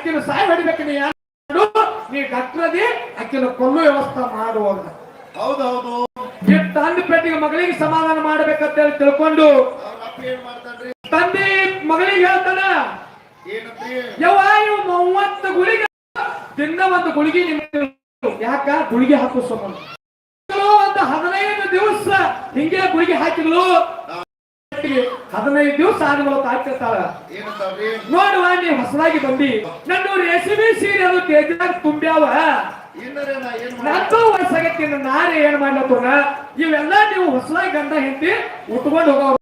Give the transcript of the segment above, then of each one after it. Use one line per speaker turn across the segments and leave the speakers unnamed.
ಅಕ್ಕಿನ ಸಾಯಿ ಹೊಡಿಬೇಕು ನೀ ನೀ ಡಾಕ್ಟರ್ ಅದಿ ಅಕ್ಕಿನ ಕೊಲ್ಲು ವ್ಯವಸ್ಥೆ ಮಾಡುವಾಗ
ಹೌದೌದು.
ತಂದೆ ಪೆಟ್ಟಿಗೆ ಮಗಳಿಗೆ ಸಮಾಧಾನ ಮಾಡ್ಬೇಕಂತ ಹೇಳಿ ತಿಳ್ಕೊಂಡು ತಂದೆ ಮಗಳಿಗೆ ಹೇಳ್ತಾನ ಯಾವ ಇವು ಮೂವತ್ತು ಗುಳಿಗೆ ದಿನ ಒಂದು ಗುಳಿಗೆ ನಿಮ್ಗೆ ಯಾಕ? ಗುಳಿಗೆ ಹಾಕು ಒಂದು ಹದಿನೈದು ದಿವಸ ಹಿಂಗೆ ಗುಳಿಗೆ ಹಾಕಿದ್ಲು. ಹದಿನೈದು ದಿವಸ ಆದ್ಮೇಲೆ
ಏನಂತಾವ್ರಿ
ನೋಡುವ ನೀ ಹೊಸದಾಗಿ ಬಂದಿ. ನನ್ನ ರೆಸಿಪಿ ಸೀರೆ ಅದು ತೇಜಾಗ ತುಂಬ್ಯಾವ. ನಂದು ವರ್ಷಗತ್ತಿನ ನಾರೇ ಏನ್ ಮಾಡ್ಲತ್ತವ್ರ ಇವೆಲ್ಲ ನೀವು ಹೊಸದಾಗಿ ಗಂಡ ಹೆಂಡತಿ ಉಟ್ಕೊಂಡು ಹೋಗೋ ಅಂತ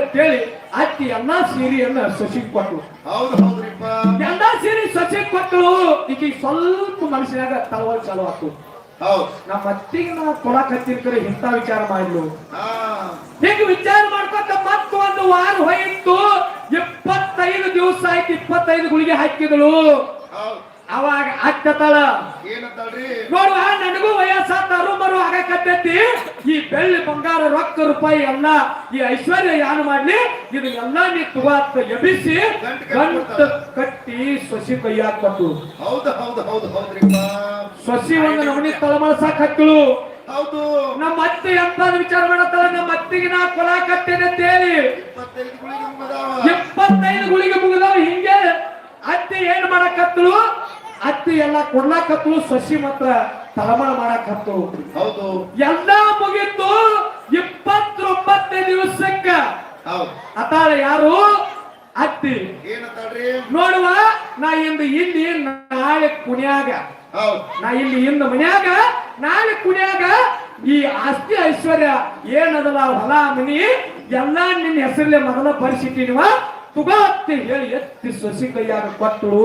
ಅಂತೇಳಿ ಅಕ್ಕಿ ಎಲ್ಲಾ ಸೀರೆಯನ್ನ ಸಸಿ ಕೊಟ್ಟು
ಹೌದು
ಎಲ್ಲಾ ಸೀರೆ ಸಸಿ ಕೊಟ್ಟಳು ಈಗ ಸ್ವಲ್ಪ ಮನಸ್ಸಿನಾಗ ತಳವಲ್ ಚಾಲು ಆತು
ಹೌದ್.
ನಮ್ಮ ಅತ್ತಿಗೆ ನಾವು ಕೊಡಕ್ ಹತ್ತಿರ್ಕರೆ ಇಂಥ ವಿಚಾರ ಮಾಡ್ಲು ಹೇಗೆ ವಿಚಾರ ಮಾಡ್ಕೊತ ಮತ್ತು ಒಂದು ವಾರ ಹೋಯಿತು ಇಪ್ಪತ್ತೈದು ದಿವಸ ಆಯ್ತು ಇಪ್ಪತ್ತೈದು ಗುಳಿಗೆ ಹಾಕಿದಳು. ಅವಾಗ ಆಗ್ತತಳ ನೋಡುವ ನನಗೂ ವಯಸ್ಸಾತ ಅರುಮರು ಆಗಕತ್ತೈತಿ. ಈ ಬೆಳ್ಳಿ ಬಂಗಾರ ರೊಕ್ಕ ರೂಪಾಯಿ ಎಲ್ಲ ಈ ಐಶ್ವರ್ಯ ಯಾನು ಮಾಡ್ಲಿ ಇದು ಎಲ್ಲ ನೀ ತುವಾತ್ ಎಬಿಸಿ ಗಂಟ ಕಟ್ಟಿ ಸಸಿ ಕೈಯಾಗ ಕೊಟ್ಟು
ಹೌದು ಹೌದು ಹೌದು ಸಸಿ
ಸೊಸಿ ಒಂದು ನಮನಿ ತಳಮಳಸಾಕ್ ಹತ್ತಳು.
ಹೌದು.
ನಮ್ಮ ಅತ್ತೆ ಅಂತ ವಿಚಾರ ಮಾಡತ್ತಾಳ ನಮ್ಮ ಅತ್ತಿಗೆ ನಾ ಕೊಲ ಕಟ್ಟೇನೆ ಅಂತೇಳಿ.
ಎಪ್ಪತ್ತೈದು
ಇಪ್ಪತ್ತೈದು ಗುಳಿಗೆ ಮುಗಿದವ ಹಿಂಗೆ ಅತ್ತೆ ಏನ್ ಮಾಡಕತ್ತಳು? ಅತ್ತೆ ಎಲ್ಲ ಕೊಡ್ಲಾಕತ್ತು ಸಸಿ ಮಾತ್ರ ತಳಮಳ ಹತ್ತು
ಹೌದು.
ಎಲ್ಲ ಮುಗಿತು ಇಪ್ಪತ್ತೊಂಬತ್ತನೇ ದಿವಸಕ್ಕ. ಅತಾಳ ಯಾರು? ಅತ್ತಿ. ನೋಡುವ ನಾ ಇಂದು ಇಲ್ಲಿ ನಾಳೆ ಕುಣ್ಯಾಗ. ನಾ ಇಲ್ಲಿ ಇಂದು ಮನ್ಯಾಗ ನಾಳೆ ಕುಣ್ಯಾಗ ಈ ಆಸ್ತಿ ಐಶ್ವರ್ಯ ಏನದಲ್ಲ ಹೊಲ ಮನಿ ಎಲ್ಲಾ ನಿನ್ನ ಹೆಸರಲ್ಲೇ ಮೊದಲ ಪರಿಸ್ಥಿತಿ ನೀವ ತುಗಾತ್ತಿ ಹೇಳಿ ಎತ್ತಿ ಸಸಿ ಕೈಯಾಗ ಕೊಟ್ಟಳು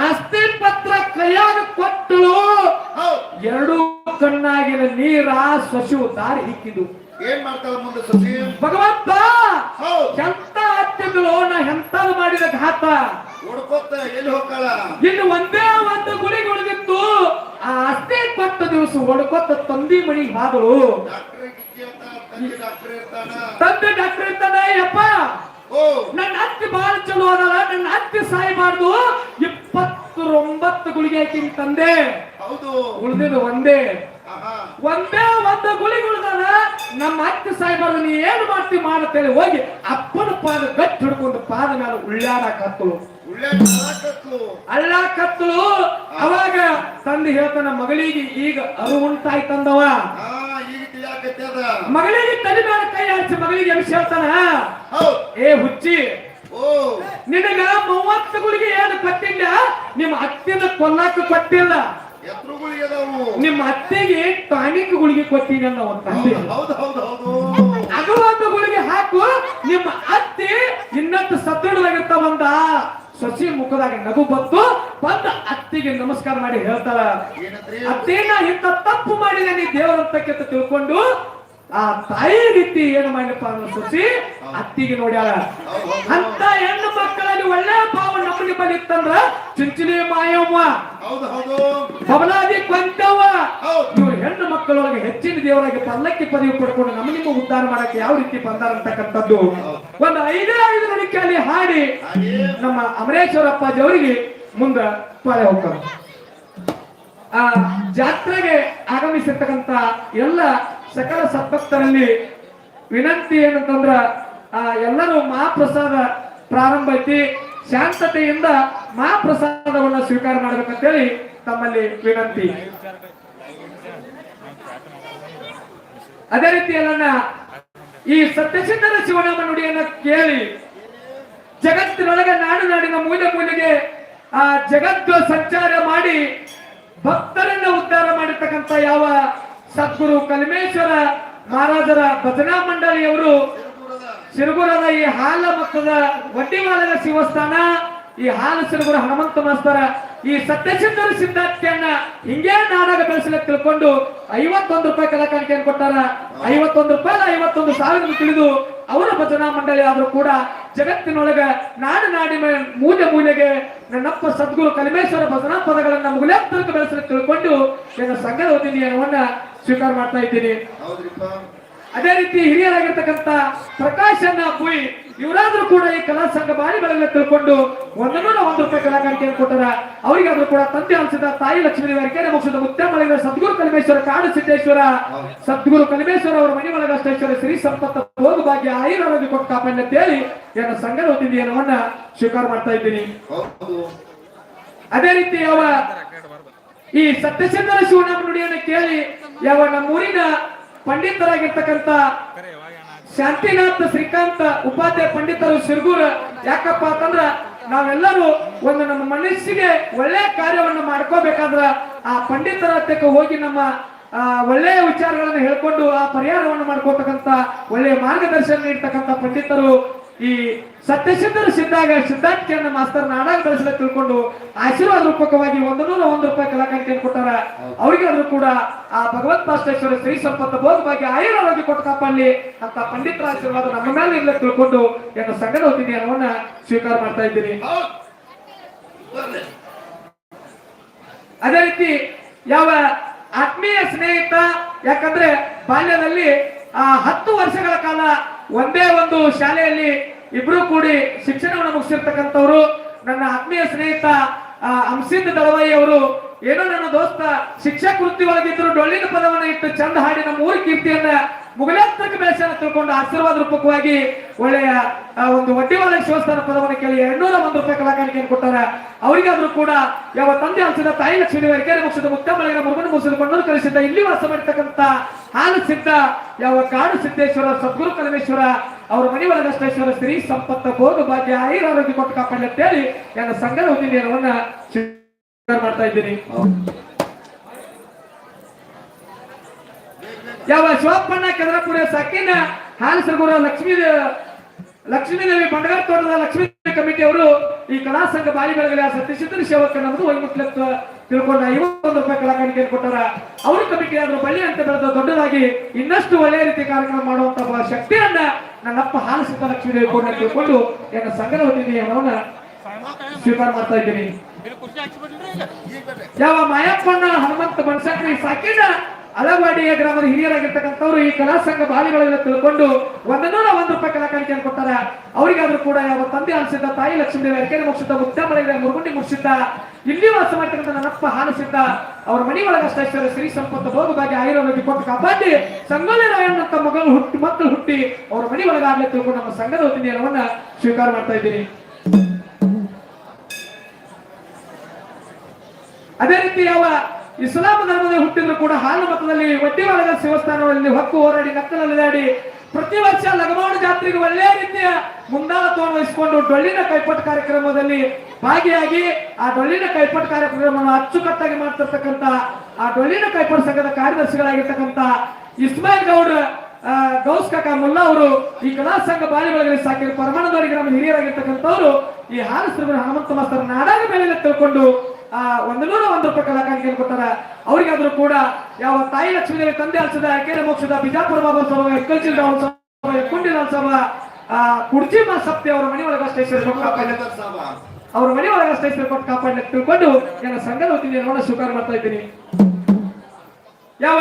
ಆಸ್ತಿ ಪತ್ರ
ಕೈಯಾಗ ಕೊಟ್ಟಳು ಎರಡು ಕಣ್ಣಾಗಿನ ನೀರ ಸಸಿ ದಾರಿ ಹಿಕ್ಕಿದು
ಏನ್ ಮಾಡ್ತಾಳ ಮುಂದೆ ಸಸಿ?
ಭಗವಂತ! ಎಂತ ಹತ್ತಿದ್ಲು? ನಾ ಎಂತ ಮಾಡಿದ ಘಾತ
ಹುಡ್ಕೋತ ಎಲ್ಲಿ ಹೋಗ್ತಾಳ?
ಇನ್ನು ಒಂದೇ ಒಂದು ಗುರಿ ಉಳಿದಿತ್ತು. ಆ ಅಷ್ಟೇ ಕೊಟ್ಟ ದಿವಸ ಹೊಡ್ಕೊತ ತಂದಿ ಮಣಿ ಹಾದಳು.
ತಂದೆ ಡಾಕ್ಟರ್ ಇರ್ತಾನ
ಯಪ್ಪ! ನನ್ನ ಅತ್ತಿ ಬಹಳ ಚಲೋ ಅದಲ್ಲ ನನ್ನ ಅತ್ತಿ ಸಾಯಬಾರ್ದು ಇಪ್ಪತ್ತೊಂಬತ್ತು ಗುಳಿಗೆ ಹಾಕಿನ ತಂದೆ.
ಹೌದು.
ಉಳಿದಿದ್ದು ಒಂದೇ. ಒಂದೇ ಒಂದ ಗುಳಿಗೆ ಉಳ್ದಾನ ನಮ್ಮ ಅತ್ತಿ ಸಾಯಬಾರ್ದು ನೀ ಏನು ಮಾಡ್ತಿ ಮಾಡತ್ತೇಳಿ ಹೋಗಿ ಅಪ್ಪನ ಪಾದ ಗಟ್ಟಿ ಹಿಡ್ಕೊಂಡು ಪಾದ ಮೇಲೆ ಉಳ್ಳಾಡ ಹತ್ತಳು
ಒಳ್ಳೆ ಕಲಾಕತ್ಲು
ಅಲ್ಲ ಕತ್ತಲು ಅವಾಗ ತಂದೆ ಹೇಳ್ತಾನ ಮಗಳಿಗೆ ಈಗ ಅರು ಉಂಟಾಯ್ತಂದವ. ಮಗಳಿಗೆ ತಲೆ ಮೇಲೆ ಕೈ ಹಚ್ಚಿ ಮಗಳಿಗೆ ಎಬ್ಸಿ ಹೇಳ್ತಾನ
ಹೌದ್.
ಏ ಹುಚ್ಚಿ
ಓ.
ನಿನಗ ಮೂವತ್ತು ಗುಳಿಗೆ ಏನು ಕೊಟ್ಟಿಲ್ಲ? ನಿಮ್ಮ ಅತ್ತಿನ ಕೊಲ್ಲಾಕ ಕೊಟ್ಟಿಲ್ಲ.
ಅದಾವು.
ನಿಮ್ಮ ಅತ್ತೆಗೆ ಟಾನಿಕ್ ಗುಳಿಗೆ ಕೊಟ್ಟಿನ ಒಂದು ತಂದೆ.
ಹೌದು ಹೌದು ಹೌದು
ಅದು ಒಂದು ಗುಳಿಗೆ ಹಾಕು ನಿಮ್ಮ ಅತ್ತೆ ಇನ್ನತ್ತು ಸದೃಢವಾಗಿರ್ತ ಬಂದ ಸಸಿ ಮುಖದಾಗ ನಗು ಬಂತು ಬಂದ ಅತ್ತಿಗೆ ನಮಸ್ಕಾರ ಮಾಡಿ
ಹೇಳ್ತಾರ
ಅತ್ತೇನ ಇಂತ ತಪ್ಪು ಮಾಡಿದೆ ನೀ ದೇವರಂತಕ್ಕೆ ತಿಳ್ಕೊಂಡು ಆ ತಾಯಿ ರೀತಿ ಏನು ಮಾಡಿಪ್ಪ ಅನ್ನೋ ಸೊಸಿ ಅತ್ತಿಗೆ ನೋಡ್ಯಾಳ. ಅಂತ ಹೆಣ್ಣು ಮಕ್ಕಳಲ್ಲಿ ಒಳ್ಳೆ ಭಾವ ನಮ್ಮಲ್ಲಿ ಬಂದಿತ್ತಂದ್ರ ಚಿಂಚಲಿ
ಮಾಯಮ್ಮ
ಬಬಲಾದಿ ಕೊಂತವ್ವ. ಇವ್ರು ಹೆಣ್ಣು ಮಕ್ಕಳೊಳಗೆ ಹೆಚ್ಚಿನ ದೇವರಾಗಿ ಪಲ್ಲಕ್ಕಿ ಪದವಿ ಪಡ್ಕೊಂಡು ನಮ್ಮ ನಿಮ್ಮ ಉದ್ಧಾರ ಮಾಡಕ್ಕೆ ಯಾವ ರೀತಿ ಬಂದಾರ ಅಂತಕ್ಕಂಥದ್ದು. ಒಂದು ಐದೇ ಐದು ನಡಿಕೆಯಲ್ಲಿ ಹಾಡಿ ನಮ್ಮ ಅಮರೇಶ್ವರಪ್ಪಾಜಿ ಅವರಿಗೆ ಮುಂದ ಪಾಳೆ ಹೋಗ್ತಾರೆ ಆ ಜಾತ್ರೆಗೆ ಆಗಮಿಸಿರ್ತಕ್ಕಂತ ಎಲ್ಲ ಸಕಲ ಸದ್ಭಕ್ತರಲ್ಲಿ ವಿನಂತಿ ಏನಂತಂದ್ರ, ಆ, ಎಲ್ಲರೂ ಮಹಾಪ್ರಸಾದ ಪ್ರಾರಂಭ ಐತಿ. ಶಾಂತತೆಯಿಂದ ಮಹಾಪ್ರಸಾದವನ್ನ ಸ್ವೀಕಾರ ಮಾಡ್ಬೇಕಂತೇಳಿ ತಮ್ಮಲ್ಲಿ ವಿನಂತಿ. ಅದೇ ರೀತಿ ಎಲ್ಲ ಈ ಸತ್ಯಸಿದ್ಧರ ಶಿವನಾಮ ನುಡಿಯನ್ನ ಕೇಳಿ, ಜಗತ್ತಿನೊಳಗೆ ನಾಡು ನಾಡಿನ ಮೂಲೆ ಮೂಲೆಗೆ, ಆ ಜಗತ್ತು ಸಂಚಾರ ಮಾಡಿ ಭಕ್ತರನ್ನ ಉದ್ಧಾರ ಮಾಡಿರ್ತಕ್ಕಂಥ ಯಾವ ಸದ್ಗುರು ಕಲ್ಮೇಶ್ವರ ಮಹಾರಾಜರ ಭಜನಾ ಮಂಡಳಿಯವರು ಸಿರುಗುರದ ಈ ಹಾಲ ಮಕ್ಕದ ವಡ್ಡಿಮಾಲದ ಶಿವಸ್ಥಾನ, ಈ ಹಾಲು ಸಿರುಗುರ ಹನುಮಂತ ಮಾಸ್ತರ, ಈ ಸತ್ಯಸಿಂಧರ ಸಿದ್ಧಾರ್ಥಿಯನ್ನ ಹಿಂಗೆ ನಾಡಾಗ ಬೆಳೆಸಲ ತಿಳ್ಕೊಂಡು ಐವತ್ತೊಂದು ರೂಪಾಯಿ ಕಲಾಕಾಣಿಕೆಯನ್ನು ಕೊಟ್ಟಾರ. ಐವತ್ತೊಂದು ರೂಪಾಯಿ ಐವತ್ತೊಂದು ಸಾವಿರ ತಿಳಿದು ಅವರ ಭಜನಾ ಮಂಡಳಿ ಆದ್ರೂ ಕೂಡ ಜಗತ್ತಿನೊಳಗ ನಾಡು ನಾಡಿನ ಮೂಲೆ ಮೂಲೆಗೆ ನನ್ನಪ್ಪ ಸದ್ಗುರು ಕಲಿಮೇಶ್ವರ ಭಜನಾ ಪದಗಳನ್ನ ಮುಗುಲೆತ್ತರಕ್ಕೆ ಬೆಳೆಸಲು ತಿಳ್ಕೊಂಡು, ನನ್ನ ಸಂಘದ ವತಿನಿಯವನ್ನ ಸ್ವೀಕಾರ ಮಾಡ್ತಾ ಇದ್ದೀನಿ. ಅದೇ ರೀತಿ ಹಿರಿಯರಾಗಿರ್ತಕ್ಕಂಥ ಅನ್ನ ಬುಯ್ ಇವರಾದ್ರೂ ಕೂಡ ಈ ಕಲಾ ಸಂಘ ಬಾರಿಗಳಲ್ಲಿ ತಿಳ್ಕೊಂಡು ಒಂದನ್ನೂರ ಒಂದು ರೂಪಾಯಿ ಕಲಾಕಾರಿಕೆಯನ್ನು ಕೊಟ್ಟಾರ ಅವರಿಗಾದ್ರೂ ಕೂಡ ತಂದೆ ಅನಿಸಿದ ತಾಯಿ ಲಕ್ಷ್ಮೀ ದೇವರಿಗೆ ಮುಗಿಸಿದ ಉದ್ಯಮ ಸದ್ಗುರು ಕಲಿಮೇಶ್ವರ ಕಾಡು ಸಿದ್ದೇಶ್ವರ ಸದ್ಗುರು ಕಲಿಮೇಶ್ವರ ಅವರ ಮನೆ ಒಳಗಷ್ಟೇಶ್ವರ ಶ್ರೀ ಸಂಪತ್ತ ಹೋಗು ಭಾಗ್ಯ ಆಯುರ್ವೇದ ಕೊಟ್ಟು ಕಾಪಾಡಿ ಅಂತ ಹೇಳಿ ನನ್ನ ಸಂಘದ ವತಿಯಿಂದ ಏನವನ್ನ ಸ್ವೀಕಾರ ಮಾಡ್ತಾ ಇದ್ದೀನಿ. ಅದೇ ರೀತಿ ಅವ ಈ ಸತ್ಯಚಂದ್ರ ಶಿವನಾಮ ನುಡಿಯನ್ನು ಕೇಳಿ ಯಾವ ನಮ್ಮೂರಿನ ಪಂಡಿತರಾಗಿರ್ತಕ್ಕಂಥ ಶಾಂತಿನಾಥ್ ಶ್ರೀಕಾಂತ್ ಉಪಾಧ್ಯಾಯ ಪಂಡಿತರು ಸಿರ್ಗೂರ ಯಾಕಪ್ಪ ಅಂತಂದ್ರ ನಾವೆಲ್ಲರೂ ಒಂದು ನಮ್ಮ ಮನಸ್ಸಿಗೆ ಒಳ್ಳೆ ಕಾರ್ಯವನ್ನು ಮಾಡ್ಕೋಬೇಕಾದ್ರ ಆ ಪಂಡಿತರ ಹತ್ತಕ್ಕೆ ಹೋಗಿ ನಮ್ಮ ಆ, ಒಳ್ಳೆಯ ವಿಚಾರಗಳನ್ನು ಹೇಳ್ಕೊಂಡು ಆ ಪರಿಹಾರವನ್ನು ಮಾಡ್ಕೋತಕ್ಕಂತ ಒಳ್ಳೆಯ ಮಾರ್ಗದರ್ಶನ ನೀಡ್ತಕ್ಕಂಥ ಪಂಡಿತರು ಈ ಸತ್ಯಸಿದ್ಧರು ಸಿದ್ಧಾಗ ಸಿದ್ಧಾರ್ಥಿಯನ್ನ ಮಾಸ್ತರ್ ನಾಡಾಗ ಬೆಳೆಸಲ ತಿಳ್ಕೊಂಡು ಆಶೀರ್ವಾದ ರೂಪಕವಾಗಿ ಒಂದು ನೂರ ಒಂದು ರೂಪಾಯಿ ಕಲಾಕಾರಿಕೆಯನ್ನು ಕೊಟ್ಟಾರ. ಅವರಿಗಾದ್ರೂ ಕೂಡ ಆ ಭಗವತ್ ಪಾಸ್ಟೇಶ್ವರ ಶ್ರೀ ಸಂಪತ್ತ ಬೋಧವಾಗಿ ಆಯುರ್ವೇದ ಕೊಟ್ಟು ಕಾಪಾಡಲಿ ಅಂತ ಪಂಡಿತರ ಆಶೀರ್ವಾದ ನಮ್ಮ ಮೇಲೆ ಇಲ್ಲ ತಿಳ್ಕೊಂಡು ಏನು ಸಂಘದ ಹೋಗಿದ್ದೀನಿ ಅನ್ನೋನ್ನ ಸ್ವೀಕಾರ ಮಾಡ್ತಾ ಇದ್ದೀನಿ. ಅದೇ ರೀತಿ ಯಾವ ಆತ್ಮೀಯ ಸ್ನೇಹಿತ ಯಾಕಂದ್ರೆ ಬಾಲ್ಯದಲ್ಲಿ ಆ ಹತ್ತು ವರ್ಷಗಳ ಕಾಲ ಒಂದೇ ಒಂದು ಶಾಲೆಯಲ್ಲಿ ಇಬ್ರು ಕೂಡಿ ಶಿಕ್ಷಣವನ್ನು ಮುಗಿಸಿರ್ತಕ್ಕಂಥವ್ರು. ನನ್ನ ಆತ್ಮೀಯ ಸ್ನೇಹಿತ ಅಂಸಿದ್ ದಳವಾಯಿ ಅವರು, ಏನೋ ನನ್ನ ದೋಸ್ತ, ಶಿಕ್ಷಕ ವೃತ್ತಿ ಒಳಗಿದ್ರು ಡೊಳ್ಳಿನ ಪದವನ್ನ ಇಟ್ಟು ಚಂದ ಹಾಡಿ ನಮ್ಮ ಊರ ಕೀರ್ತಿಯನ್ನ ಮುಗಲಾತ್ಮಕ ಬೆಳೆಸನ್ನ ತಿಳ್ಕೊಂಡು ಆಶೀರ್ವಾದ ರೂಪಕವಾಗಿ ಒಳ್ಳೆಯ ಒಂದು ಒಡ್ಡಿವಾಲ ಶಿವಸ್ಥಾನ ಪದವನ್ನು ಕೇಳಿ ಎರಡ್ನೂರ ಒಂದು ರೂಪಾಯಿ ಕಲಾಕಾರಿಕೆಯನ್ನು ಕೊಟ್ಟಾರ. ಅವರಿಗಾದ್ರೂ ಕೂಡ ಯಾವ ತಂದೆ ಹಂಸದ ತಾಯಿ ಲಕ್ಷ್ಮೀ ವರ್ಗೇರಿ ಮುಗಿಸಿದ ಮುತ್ತಮ್ಮಳಿನ ಮುರುಗನ ಮುಗಿಸಿದ ಮಣ್ಣೂರು ಕಲಿಸಿದ್ದ ಇಲ್ಲಿ ವಾಸ ಮಾಡಿರ್ತಕ್ಕಂಥ ಹಾಲು ಸಿದ್ಧ ಯಾವ ಕಾಡು ಸಿದ್ದೇಶ್ವರ, ಸದ್ಗುರು ಕಲಮೇಶ್ವರ ಅವರ ಮನೆ ಒಳಗಷ್ಟೇಶ್ವರ ಸ್ತ್ರೀ ಸಂಪತ್ತ ಭೋಗ ಭಾಗ್ಯ ಆಯುರಾರೋಗ್ಯ ಕೊಟ್ಟು ಕಾಪಾಡಲಿ ಅಂತೇಳಿ ನನ್ನ ಸಂಘದ ಸ್ವೀಕಾರ ಮಾಡ್ತಾ ಇದ್ದೀನಿ. ಯಾವ ಶಿವಪ್ಪಣ್ಣ ಕೆದರಪುರ ಸಾಕಿನ ಹಾಲಸಗುರ ಲಕ್ಷ್ಮೀ, ಲಕ್ಷ್ಮೀದೇವಿ ಬಂಡಗಾರ ತೋಟದ ಲಕ್ಷ್ಮೀ ಕಮಿಟಿ ಅವರು ಈ ಕಲಾ ಸಂಘ ಬಾಲಿ ಬೆಳಗಲಿ ಸತ್ಯಸಿದ್ಧ ಸೇವಕ ನಮ್ದು ವೈಮುಟ್ಲತ್ವ ತಿಳ್ಕೊಂಡ ಐವತ್ತೊಂದು ರೂಪಾಯಿ ಕಲಾಕಾರಿಕೆಯನ್ನು ಕೊಟ್ಟಾರ? ಅವ್ರ ಕಮಿಟಿ ಆದ್ರೂ ಬಳ್ಳಿ ಅಂತ ಬೆಳೆದ ದೊಡ್ಡದಾಗಿ ಇನ್ನಷ್ಟು ಒಳ್ಳೆಯ ರೀತಿ ಕಾರ್ಯಕ್ರಮ ಮಾಡುವಂತ ಶಕ್ತಿಯನ್ನ ನನ್ನಪ್ಪ ಹಾಲು ಸಿದ್ಧ ಲಕ್ಷ್ಮೀದೇವಿ ಕೂಡ ತಿಳ್ಕೊಂಡು ನನ್ನ ಸಂಘದ ವತಿಯಿಂದ ಅನ್ನೋನ ಸ್ವೀಕಾರ ಮಾಡ್ತಾ ಇದ್ದೀನಿ. ಯಾವ ಮಾಯಪ್ಪಣ್ಣ ಹನುಮಂತ ಬನಶಂಕರಿ ಸಾಕಿನ ಅಲವಾಡಿಯ ಗ್ರಾಮದ ಹಿರಿಯರಾಗಿರ್ತಕ್ಕಂಥವ್ರು ಈ ಕಲಾ ಸಂಘ ಬಾಲಿಗಳೆಲ್ಲ ತಿಳ್ಕೊಂಡು ಒಂದನ್ನೂರ ಒಂದು ರೂಪಾಯಿ ಕಲಾಕಾರಿಕೆಯನ್ನು ಕೊಟ್ಟಾರ ಅವರಿಗಾದ್ರೂ ಕೂಡ ಯಾವ ತಂದೆ ಅನಿಸಿದ್ದ ತಾಯಿ ಲಕ್ಷ್ಮೀದೇವಿ ಅರ್ಕೆರೆ ಮುಗಿಸಿದ್ದ ಮುತ್ತಮಳಿಗೆ ಮುರುಗುಂಡಿ ಮುಗಿಸಿದ್ದ, ಇಲ್ಲಿ ವಾಸ ಮಾಡ್ತಕ್ಕಂಥ ನನ್ನಪ್ಪ ಹಾನಿಸಿದ್ದ, ಅವ್ರ ಮನೆ ಒಳಗಷ್ಟೇಶ್ವರ ಶ್ರೀ ಸಂಪತ್ತು ಭೋಗವಾಗಿ ಆಯುರ್ವೇದಿ ಕೊಟ್ಟು ಕಾಪಾಡಿ, ಸಂಗೊಳ್ಳಿ ರಾಯಣ್ಣ ಅಂತ ಮಗಳು ಹುಟ್ಟಿ, ಮಕ್ಕಳು ಹುಟ್ಟಿ ಅವ್ರ ಮನೆ ಒಳಗಾಗ್ಲಿ ತಿಳ್ಕೊಂಡು ನಮ್ಮ ಸಂಘದ ವತಿನಿಯರವನ್ನ ಸ್ವೀಕಾರ ಮಾಡ್ತಾ ಇದ್ದೀನಿ. ಅದೇ ರೀತಿ ಯಾವ ಇಸ್ಲಾಂ ಧರ್ಮದಲ್ಲಿ ಹುಟ್ಟಿದ್ರು ಕೂಡ ಹಾಲು ಮತದಲ್ಲಿ ಒಡ್ಡಿವಾಳದ ಶಿವಸ್ಥಾನಗಳಲ್ಲಿ ಹೊಕ್ಕು ಹೋರಾಡಿ ನಕ್ಕಲಲ್ಲಿದಾಡಿ ಪ್ರತಿ ವರ್ಷ ಲಗಮಾಡು ಜಾತ್ರೆಗೆ ಒಳ್ಳೆಯ ರೀತಿಯ ಮುಂದಾಳತ್ವವನ್ನು ವಹಿಸಿಕೊಂಡು ಡೊಳ್ಳಿನ ಕೈಪಟ್ ಕಾರ್ಯಕ್ರಮದಲ್ಲಿ ಭಾಗಿಯಾಗಿ ಆ ಡೊಳ್ಳಿನ ಕೈಪಟ್ ಕಾರ್ಯಕ್ರಮವನ್ನು ಅಚ್ಚುಕಟ್ಟಾಗಿ ಮಾಡ್ತಿರ್ತಕ್ಕಂತ ಆ ಡೊಳ್ಳಿನ ಕೈಪಟ್ ಸಂಘದ ಕಾರ್ಯದರ್ಶಿಗಳಾಗಿರ್ತಕ್ಕಂತ ಇಸ್ಮಾಯಿಲ್ ಗೌಡ್ ಗೌಸ್ ಕಾಕ ಮುಲ್ಲಾ ಅವರು ಈ ಕಲಾ ಸಂಘ ಬಾಲಿಗಳಲ್ಲಿ ಸಾಕಿದ ಪರಮಾಣದವರಿಗೆ ನಮ್ಮ ಹಿರಿಯರಾಗಿರ್ತಕ್ಕಂಥವ್ರು ಈ ಹಾಲು ಹನುಮಂತ ಮಾಸ್ತರ್ ನಾಡಾಗ ಮೇಲೆ ತಿಳ್ಕೊಂಡು ಒಂದು ನೂರ ಒಂದು ರೂಪಾಯಿ ಕಲಾಕಾರಿಗೆ ಕೊಟ್ಟಾರ ಅವರಿಗಾದ್ರೂ ಕೂಡ ಯಾವ ತಾಯಿ ಲಕ್ಷ್ಮೀದೇವಿ ತಂದೆ ಅಲ್ಸದ ಕೆರೆ ಮೋಕ್ಷದ ಬಿಜಾಪುರ ಮಹೋತ್ಸವ ಸಭಾ ಎಕ್ಕಲ್ಚಿಲ್ ಸಭಾ ಎಕ್ಕುಂಡಿ ಆ ಕುಡ್ಚಿ ಮಾ ಸಪ್ತಿ ಅವರ ಮನೆ ಒಳಗ ಸ್ಟೇಷನ್. ಅವ್ರ ಮನೆ ಒಳಗ ಸ್ಟೇಷನ್ ಕೊಟ್ಟು ಕಾಪಾಡಿ ತಿಳ್ಕೊಂಡು ನನ್ನ ಸಂಘದ ವತಿಯಿಂದ ನೋಡ ಸ್ವೀಕಾರ ಮಾಡ್ತಾ ಇದ್ದೀನಿ ಯಾವ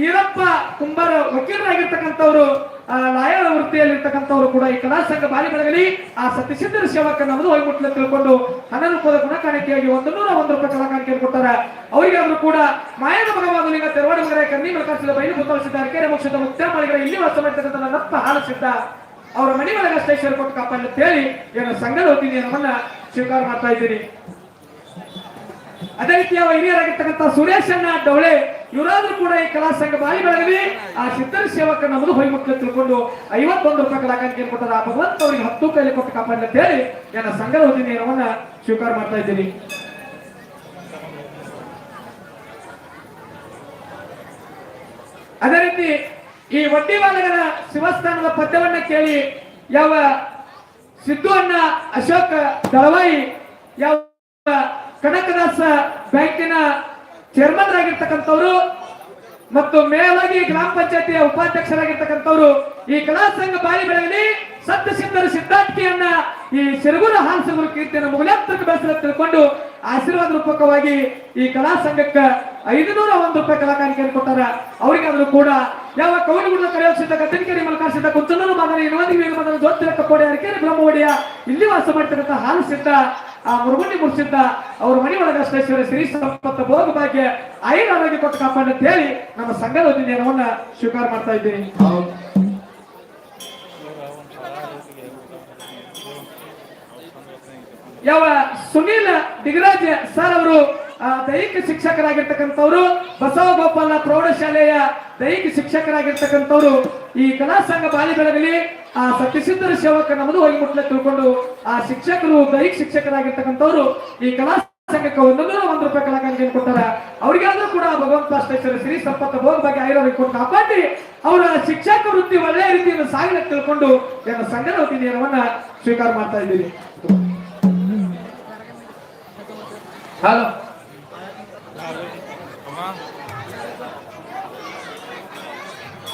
ಈರಪ್ಪ ಕುಂಬಾರ ವಕೀಲರಾಗಿರ್ತಕ್ಕಂಥವ್ರು ವೃತ್ತಿಯಲ್ಲಿ ವೃತ್ತಿಯಲ್ಲಿರ್ತಕ್ಕಂಥವ್ರು ಕೂಡ ಈ ಕಲಾ ಸಂಘ ಬಾಲಿ ಬೆಳಗಲಿ ಆ ಸತ್ಯಸಿದ್ಧರ ಸೇವಕ ನಮ್ಮದು ತಿಳ್ಕೊಂಡು ರೂಪದ ಗುಣಕಾಣಿಕೆಯಾಗಿ ಒಂದು ನೂರ ಒಂದು ರೂಪಾಯಿ ಕಲಾಕಾಣಿಕೆಯನ್ನು ಕೊಟ್ಟಾರ ಅವರಿಗಾದ್ರೂ ಕೂಡ ಮಾಯನ ಮಗವಾಗಲಿಂಗ ತೆರವಾಡ ಮಗರ ಕನ್ನಿ ಮಲಕಾಸಿದ ಬೈಲು ಮುತ್ತವಸಿದ ಕೆರೆ ಮುಗಿಸಿದ ಮುತ್ಯಾಮಳಿಗರ ಇಲ್ಲಿ ವಾಸ ಮಾಡಿರ್ತಕ್ಕಂಥ ನನ್ನಪ್ಪ ಹಾಲಿಸಿದ್ದ ಅವರ ಮನೆ ಒಳಗ ಸ್ಟೇಷನ್ ಕೊಟ್ಟು ಕಾಪಾಡಿ ಅಂತ ಹೇಳಿ ಏನು ಸಂಘದ ಹೋಗ್ತೀನಿ ಅನ್ನೋದನ್ನ ಸ್ವೀಕಾರ ಮಾಡ್ತಾ ಇದ್ದೀನಿ. ಅದೇ ರೀತಿಯ ಹಿರಿಯರಾಗಿರ್ತಕ್ಕಂಥ ಸುರೇಶ್ ಅಣ್ಣ ಡವಳೆ ಇವರಾದ್ರೂ ಕೂಡ ಈ ಕಲಾ ಸಂಘ ಬಾಯಿ ಬೆಳಗಲಿ ಆ ಸಿದ್ಧರ ಸೇವಕ ನಮ್ಮದು ಹೊಯ್ಮಕ್ಳು ತಿಳ್ಕೊಂಡು ಐವತ್ತೊಂದು ರೂಪಾಯಿ ಕಲಾಕಾರಿಕೆ ಕೊಟ್ಟಾರ ಆ ಭಗವಂತ ಅವರಿಗೆ ಹತ್ತು ಕೈಲಿ ಕೊಟ್ಟು ಕಾಪಾಡಲಿ ಅಂತ ಹೇಳಿ ನನ್ನ ಸಂಘದ ಏನವನ್ನ ಸ್ವೀಕಾರ ಮಾಡ್ತಾ ಇದ್ದೀನಿ ಅದೇ ರೀತಿ ಈ ವಡ್ಡಿವಾಲಗರ ಶಿವಸ್ಥಾನದ ಪದ್ಯವನ್ನ ಕೇಳಿ ಯಾವ ಸಿದ್ದು ಅಣ್ಣ ಅಶೋಕ ದಳವಾಯಿ, ಯಾವ ಕನಕದಾಸ ಬ್ಯಾಂಕಿನ ಚೇರ್ಮನ್ ಆಗಿರ್ತಕ್ಕಂಥವ್ರು ಮತ್ತು ಮೇಲಾಗಿ ಗ್ರಾಮ ಪಂಚಾಯತಿಯ ಉಪಾಧ್ಯಕ್ಷರಾಗಿರ್ತಕ್ಕಂಥವ್ರು ಈ ಕಲಾ ಸಂಘ ಬಾಯಿ ಬೆಳಗಲಿ ಸತ್ಯ ಸಿದ್ಧರ ಸಿದ್ಧಾಂತಿಯನ್ನ ಈ ಸಿರುಗುರು ಹಾಲ್ಸಗುರು ಕೀರ್ತಿಯನ್ನು ಮುಗಲಾತ್ಮಕ ಬೆಳೆಸಲು ತಿಳ್ಕೊಂಡು ಆಶೀರ್ವಾದ ರೂಪಕವಾಗಿ ಈ ಕಲಾ ಸಂಘಕ್ಕೆ ಐದುನೂರ ಒಂದು ರೂಪಾಯಿ ಕಲಾಕಾರಿಕೆಯನ್ನು ಕೊಟ್ಟಾರ. ಅವರಿಗಾದ್ರೂ ಕೂಡ
ಯಾವ ಕೌಲುಗುಡ ಕರೆಯೋಸಿದ್ದ ಕತ್ತರಿಕೆರೆ ಮಲಕಾಸಿದ್ದ ಕುಂಚನೂರು ಮಗನ ಇರುವದಿ ವೀರ ಮಗನ ಅರಕೆರೆ ಬ್ರಹ್ಮವಡಿಯ ಇಲ್ಲಿ ವಾಸ ಮಾಡ್ತಕ್ಕಂಥ ಹಾಲು ಸಿದ್ಧ ಆ ಮುರುಗುಂಡಿ ಮುರ್ಸಿದ್ದ ಅವ್ರ ಮನೆ ಒಳಗಷ್ಟೇಶ್ವರ ಶ್ರೀ ಸಂಪತ್ತ ಭೋಗ ಭಾಗ್ಯ ಆರೋಗ್ಯ ಕೊಟ್ಟು ಕಾಪಾಡಿ ಅಂತ ಹೇಳಿ ನಮ್ಮ ಸಂಘದ ವತಿಯಿಂದ ಸ್ವೀಕಾರ ಮಾಡ್ತಾ ಇದ್ದೀನಿ. ಯಾವ ಸುನೀಲ್ ದಿಗರಾಜ್ ಸರ್ ಅವರು ದೈಹಿಕ ಶಿಕ್ಷಕರಾಗಿರ್ತಕ್ಕಂಥವ್ರು ಬಸವ ಗೋಪಾಲ ಪ್ರೌಢಶಾಲೆಯ ದೈಹಿಕ ಶಿಕ್ಷಕರಾಗಿರ್ತಕ್ಕಂಥವ್ರು, ಈ ಕಲಾ ಸಂಘ ಬಾಲಿ ಬೆಳಗಲಿ ಆ ಸತ್ಯಸಿದ್ಧರ ಸೇವಕ ನಮ್ಮದು ಹೋಗಿ ಮುಟ್ಲೆ ತಿಳ್ಕೊಂಡು ಆ ಶಿಕ್ಷಕರು ದೈಹಿಕ ಶಿಕ್ಷಕರಾಗಿರ್ತಕ್ಕಂಥವ್ರು ಈ ಕಲಾ ಸಂಘಕ್ಕೆ ಒಂದೊಂದು ಒಂದು ರೂಪಾಯಿ ಕಲಾಕಾರಿಗೆ ಕೊಟ್ಟಾರ ಅವ್ರಿಗಾದ್ರೂ ಕೂಡ ಭಗವಂತ ಅಷ್ಟೇಶ್ವರ ಶ್ರೀ ಸಂಪತ್ತ ಭೋಗ ಬಗ್ಗೆ ಆಯುರ್ವೇದ ಕೊಟ್ಟು ಕಾಪಾಡಿ. ಅವರ ಶಿಕ್ಷಕ ವೃತ್ತಿ ಒಳ್ಳೆಯ ರೀತಿಯನ್ನು ಸಾಗಿನ ತಿಳ್ಕೊಂಡು ನನ್ನ ಸಂಘದ ವತಿಯಿಂದ ಸ್ವೀಕಾರ ಮಾಡ್ತಾ ಇದ್ದೀವಿ. ಹಲೋ.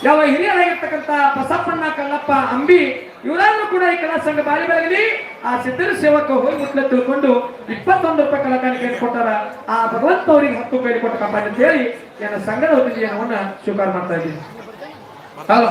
ಯಾವ ಹಿರಿಯರಾಗಿರ್ತಕ್ಕಂಥ ಬಸಪ್ಪಣ್ಣ ಕಲ್ಲಪ್ಪ ಅಂಬಿ ಇವರನ್ನು ಕೂಡ ಈ ಕಲಾ ಸಂಘ ಬಾರಿ ಬೆಳಗಲಿ ಆ ಸಿದ್ಧರ ಸೇವಕ ಹೋಗಿ ಮುಟ್ಲೆ ತಿಳ್ಕೊಂಡು ಇಪ್ಪತ್ತೊಂದು ರೂಪಾಯಿ ಕಲಾಕಾರಿಕೆ ಕೊಟ್ಟಾರ. ಆ ಭಗವಂತ ಅವರಿಗೆ ಹತ್ತು ರೂಪಾಯಿ ಕೊಟ್ಟು ಕಂಪನಿ ಅಂತ ಹೇಳಿ ನನ್ನ ಸಂಘದ ಏನವನ್ನ ಸ್ವೀಕಾರ ಮಾಡ್ತಾ ಇದ್ದೀನಿ. ಹಲೋ.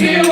Here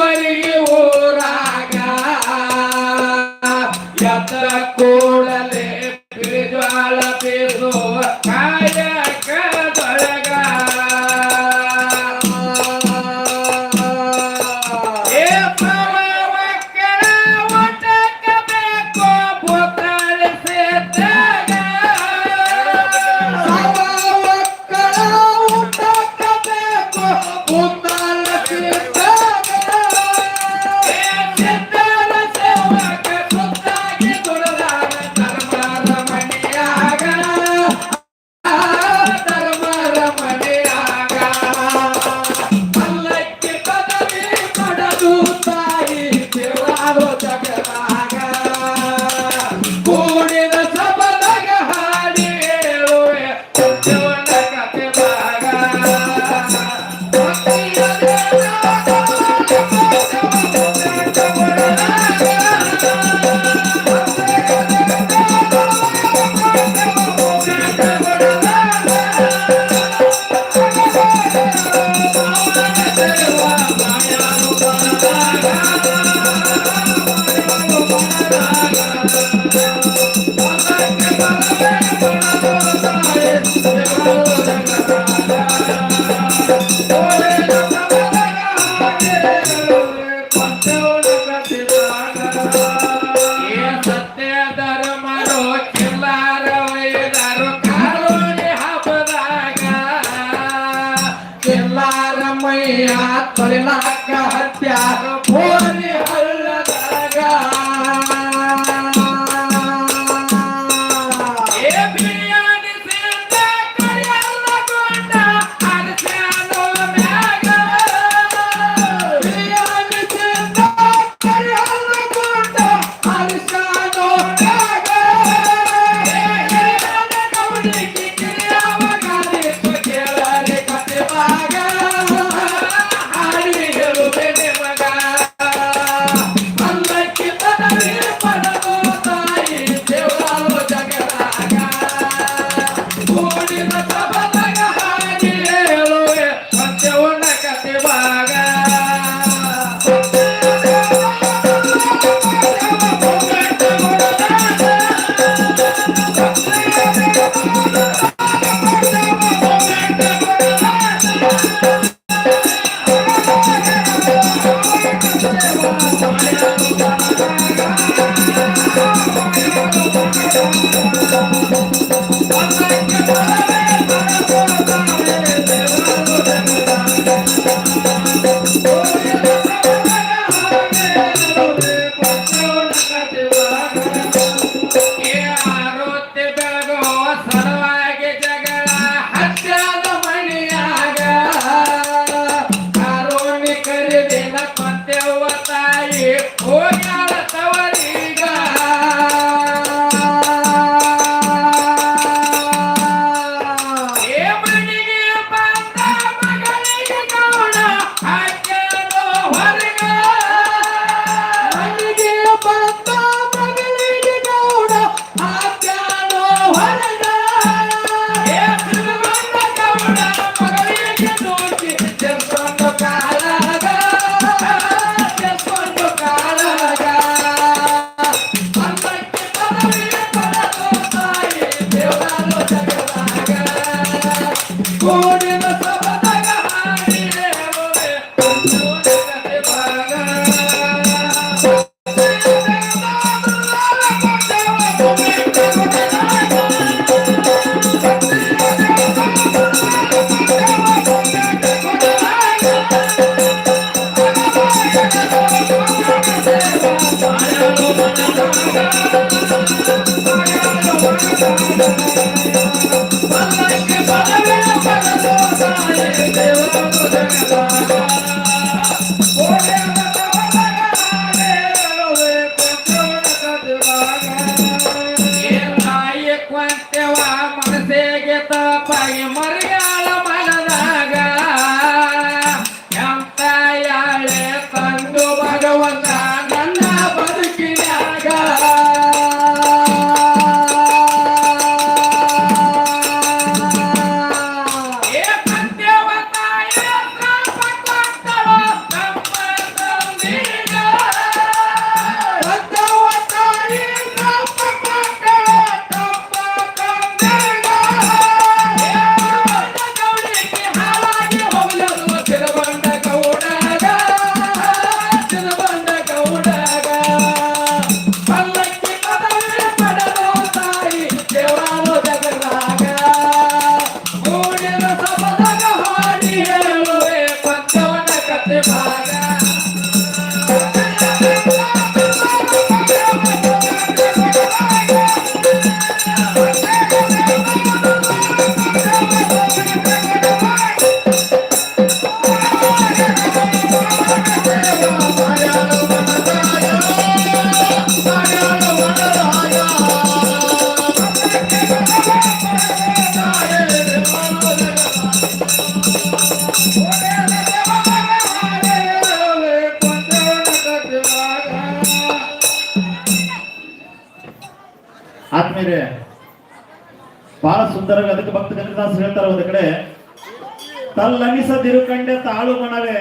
ತಾಳು
ಮನವೇ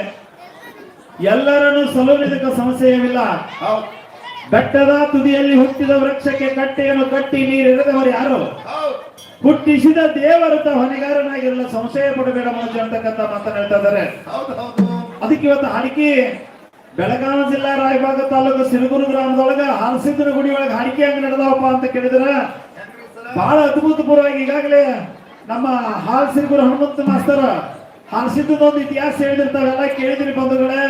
ಎಲ್ಲರನ್ನು ಸಲುವಿದಕ್ಕೆ ಸಮಸ್ಯೆ
ಹೌದು.
ಬೆಟ್ಟದ ತುದಿಯಲ್ಲಿ ಹುಟ್ಟಿದ ವೃಕ್ಷಕ್ಕೆ ಕಟ್ಟೆಯನ್ನು ಕಟ್ಟಿ ನೀರೆರೆದವರು ಯಾರು? ಹುಟ್ಟಿಸಿದ ದೇವರು ಹೊಣೆಗಾರನಾಗಿರಲ್ಲ ಸಂಶಯ ಪಡಬೇಡ ಮನುಷ್ಯ ಅಂತಕ್ಕಂಥ ಮಾತನ್ನ ಹೇಳ್ತಾ ಇದ್ದಾರೆ. ಅದಕ್ಕೆ ಇವತ್ತು ಹಾಡಿಕೆ. ಬೆಳಗಾವಿ ಜಿಲ್ಲಾ ರಾಯಬಾಗ ತಾಲೂಕು ಸಿರುಗುರು ಗ್ರಾಮದೊಳಗ ಹಾಲಸಿದ್ದನ ಗುಡಿ ಒಳಗೆ ಹಾಡಿಕೆ ಹಂಗ ನಡೆದವಪ್ಪ ಅಂತ ಕೇಳಿದ್ರ. ಬಹಳ ಅದ್ಭುತಪೂರ್ವವಾಗಿ ಈಗಾಗಲೇ ನಮ್ಮ ಹಾಲ್ ಸಿರುಗುರು ಹನುಮಂತ ಮಾಸ್ತರ ಹಾಲಸಿದ್ದದ ಇತಿಹಾಸ ಹೇಳಿದಿರ್ತಾವೆಲ್ಲ ಕೇಳಿದ್ರಿ ಬಂಧುಗಳೇ.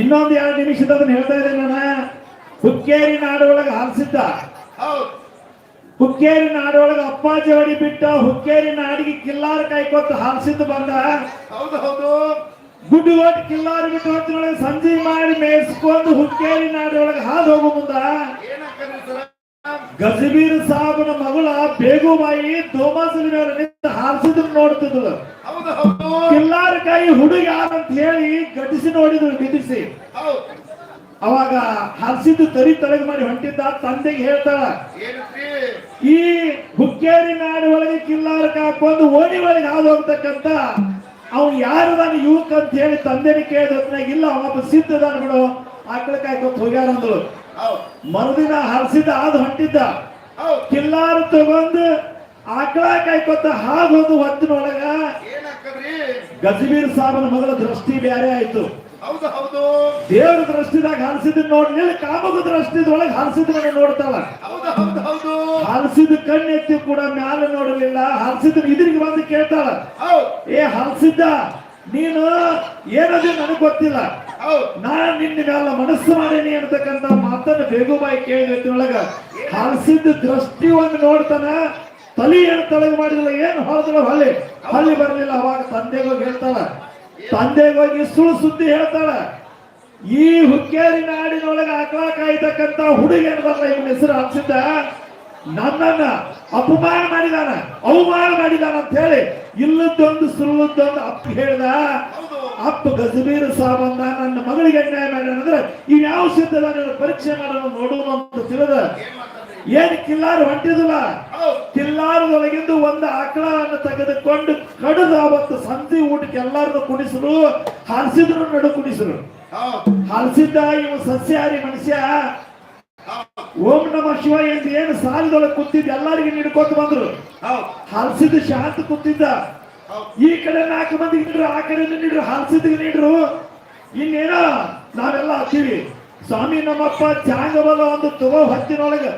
ಇನ್ನೊಂದು ಎರಡು ನಿಮಿಷದ ಅದನ್ನ ಹೇಳ್ತಾ ಇದ್ದೇನೆ ನಾನು. ಹುಕ್ಕೇರಿ ನಾಡೊಳಗೆ ಹಾರಿಸಿದ್ದ
ಹೌದು
ಹುಕ್ಕೇರಿ ನಾಡೊಳಗೆ ಅಪ್ಪಾಜಿ ಹೊಡಿ ಬಿಟ್ಟ ಹುಕ್ಕೇರಿ ನಾಡಿಗೆ ಕಿಲ್ಲಾರ ಕಾಯ್ಕೊತ ಹಾರಿಸಿದ್ದು ಬಂದ.
ಹೌದು ಹೌದು
ಗುಡ್ಡು ಒಟ್ಟು ಕಿಲ್ಲಾರ ಬಿಟ್ಟು ಸಂಜೆ ಮಾಡಿ ಮೇಯಿಸ್ಕೊಂಡು ಹುಕ್ಕೇರಿ ನಾಡೊಳಗೆ ಹಾದು ಹೋಗು ಮುಂದ. ಗಜಬೀರ್ ಸಾಹಬನ ಮಗಳ ಬೇಗುಬಾಯಿ ದೋಮಾಸಲಿ ಮೇಲೆ ನಿಂತು ಹಾರಿಸಿದ್ರು ನೋಡ್ತಿದ್ಳು
ಹೌದು
ಕಿಲ್ಲಾರ ಕೈ ಹುಡುಗ ಯಾರಂತ ಹೇಳಿ ಗಟ್ಟಿಸಿ ನೋಡಿದ್ರು ಬಿಡಿಸಿ ಅವಾಗ ಹರಿಸಿದ್ದು ತರಿ ತಲೆಗೆ ಮಾಡಿ ಹೊಂಟಿದ್ದ ತಂದೆಗೆ ಹೇಳ್ತಾಳ ಈ ಹುಕ್ಕೇರಿ ನಾಡು ಒಳಗೆ ಕಿಲ್ಲಾರ ಹಾಕೊಂಡು ಓಣಿ ಒಳಗೆ ಹಾದು ಹೋಗ್ತಕ್ಕಂತ ಅವ್ನು ಯಾರು ನಾನು ಯುವಕ ಅಂತ ಹೇಳಿ ತಂದೆನಿ ಕೇಳಿದ ಇಲ್ಲ ಅವಪ್ಪ ಸಿದ್ಧದಾನ ಬಿಡು ಆಕಳ ಕಾಯ್ಕೊತ್ ಹೋಗ್ಯಾರ ಅಂದ್ರು ಮರುದಿನ ಹರಿಸಿದ ಆದ ಹೊಂಟಿದ್ದ. ಕಿಲ್ಲಾರ ತಗೊಂಡು ಆಕಳ ಕಾಯ್ಕೊತ ಒಂದು ಹೊತ್ತಿನೊಳಗ ಗಜಬೀರ್ ಸಾಬನ ಮಗಳ ದೃಷ್ಟಿ ಬೇರೆ ಆಯ್ತು.
ಹೌದು ಹೌದು.
ದೇವರ ದೃಷ್ಟಿದಾಗ ಹರಿಸಿದ್ ನೋಡಿ ಕಾಮದ ದೃಷ್ಟಿದೊಳಗೆ ಹರಿಸಿದ ನೋಡ್ತಾಳ
ಹೌದು ಹೌದು ಹೌದು.
ಹರಿಸಿದ ಕಣ್ಣೆತ್ತಿ ಕೂಡ ಮ್ಯಾಲ ನೋಡಲಿಲ್ಲ ಹರಿಸಿದ ಇದ್ರಿಗೆ ಬಂದು ಕೇಳ್ತಾಳ. ಏ ಹರಿಸಿದ್ದ? ನೀನು ಏನದು ನನಗೆ ಗೊತ್ತಿಲ್ಲ. ನಾನ್ ನಿನ್ನ ಮ್ಯಾಲ ಮನಸ್ಸು ಮಾಡೇನಿ ಅಂತಕ್ಕಂತ ಮಾತನ್ನ ಬೇಗುಬಾಯಿ ಕೇಳಿದೊಳಗ ಹರಿಸಿದ ದೃಷ್ಟಿ ಒಂದು ನೋಡ್ತಾನ ತಲೆ ಏನು ತಳಗ ಮಾಡಿಲ್ಲ ಏನು ಹೊರದಿಲ್ಲ ಹೊಲಿ. ಹೊಲಿ ಬರಲಿಲ್ಲ ಅವಾಗ ತಂದೆಗೆ ಹೋಗಿ ಹೇಳ್ತಾಳ. ತಂದೆಗೆ ಹೋಗಿ ಸುಳ್ಳು ಸುದ್ದಿ ಹೇಳ್ತಾಳ. ಈ ಹುಕ್ಕೇರಿ ನಾಡಿನೊಳಗೆ ಆಕಳ ಕಾಯ್ತಕ್ಕಂತ ಹುಡುಗ ಏನದಲ್ಲ ಇವನ ಹೆಸರು ಹರಿಸಿದ್ದ ನನ್ನನ್ನ ಅಪಮಾನ ಮಾಡಿದಾನ ಅವಮಾನ ಮಾಡಿದಾನ ಅಂತ ಹೇಳಿ ಇಲ್ಲದೊಂದು ಸುಳ್ಳುದೊಂದು ಅಪ್ಪ ಹೇಳ್ದ ಅಪ್ಪ ಗಜಬೀರ್ ಸಾಬಂದ ನನ್ನ ಮಗಳಿಗೆ ಅನ್ಯಾಯ ಮಾಡ್ಯಾನ ಅಂದ್ರೆ ಇವ್ ಯಾವ ಸಿದ್ಧದ ನೀನು ಪರೀಕ್ಷೆ ಮಾಡೋಣ ನೋಡೋಣ ಅಂತ ತಿಳಿದ.
ಏನ್
ಕಿಲ್ಲಾರ ಹೊಂಟಿದಿಲ್ಲ. ಕಿಲ್ಲಾರದೊಳಗಿಂದು ಒಂದು ಆಕಳವನ್ನು ತೆಗೆದುಕೊಂಡು ಕಡದ ಅವತ್ತು ಸಂತಿ ಊಟಕ್ಕೆ ಎಲ್ಲಾರನ್ನು ಕುಣಿಸರು ಹಾರಿಸಿದ್ರು ನಡು ಕುಣಿಸರು
ಹೌದು.
ಹಾರಿಸಿದ್ದ ಇವ ಸಸ್ಯಾಹಾರಿ ಮನುಷ್ಯ. ಓಂ ನಮ ಶಿವ ಎಂದು ಏನು ಸಾಲದೊಳಗೆ ಕೂತಿದ್ದ ಎಲ್ಲರಿಗೆ ನೀಡ್ಕೊಂಡು ಬಂದ್ರು. ಹಲಸಿದ್ದು ಶಾಂತ ಕೂತಿದ್ದ. ಈ ಕಡೆ ನಾಲ್ಕು ಮಂದಿಗೆ ನೀಡ್ರು ಆ ಕಡೆ ನೀಡ್ರು ಹಾಲ್ಸಿದ್ಗೆ ನೀಡ್ರು ಇನ್ನೇನ ನಾವೆಲ್ಲ ಹಾಕ್ತೀವಿ ಸ್ವಾಮಿ ನಮ್ಮಪ್ಪ ತ್ಯಾಗಬಲ ಒಂದು ತಗೋ ಹೊತ್ತಿನೊಳಗೆ.